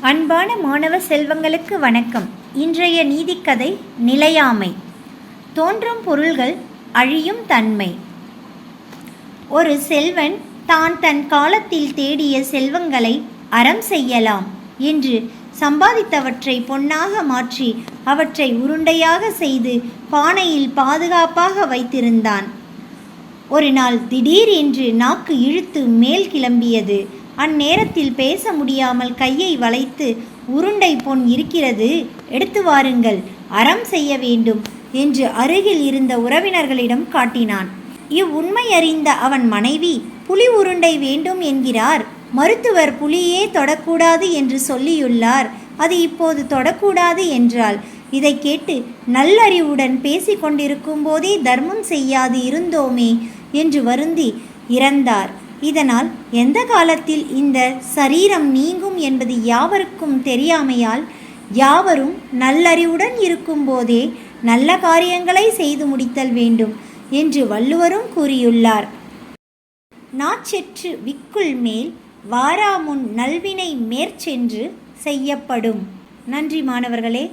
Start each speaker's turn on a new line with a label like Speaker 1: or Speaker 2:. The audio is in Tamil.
Speaker 1: அன்பான மாணவ செல்வங்களுக்கு வணக்கம். இன்றைய நீதிக்கதை நிலையாமை. தோன்றும் பொருள்கள் அழியும் தன்மை. ஒரு செல்வன் தான் தன் காலத்தில் தேடிய செல்வங்களை அறம் செய்யலாம் என்று சம்பாதித்தவற்றை பொன்னாக மாற்றி அவற்றை உருண்டையாக செய்து பானையில் பாதுகாப்பாக வைத்திருந்தான். ஒரு நாள் திடீரென்று நாக்கு இழுத்து மேல் கிளம்பியது. அந்நேரத்தில் பேச முடியாமல் கையை வளைத்து உருண்டை பொன் இருக்கிறது எடுத்து வாருங்கள் அறம் செய்ய வேண்டும் என்று அருகில் இருந்த உறவினர்களிடம் காட்டினான். இவ்வுண்மை அறிந்த அவன் மனைவி புலி உருண்டை வேண்டும் என்கிறார் மருத்துவர் புலியே தொடக்கூடாது என்று சொல்லியுள்ளார் அது இப்போது தொடக்கூடாது என்றாள். இதை கேட்டு நல்லறிவுடன் பேசிக் கொண்டிருக்கும் போதே தர்மம் செய்யாது இருந்தோமே என்று வருந்தி இறந்தார். இதனால் எந்த காலத்தில் இந்த சரீரம் நீங்கும் என்பது யாவருக்கும் தெரியாமையால் யாவரும் நல்லறிவுடன் இருக்கும்போதே நல்ல காரியங்களை செய்து முடித்தல் வேண்டும் என்று வள்ளுவரும் கூறியுள்ளார். நாச்செற்று விக்குள் மேல் வாராமுன் நல்வினை மேற்சென்று செய்யப்படும். நன்றி மாணவர்களே.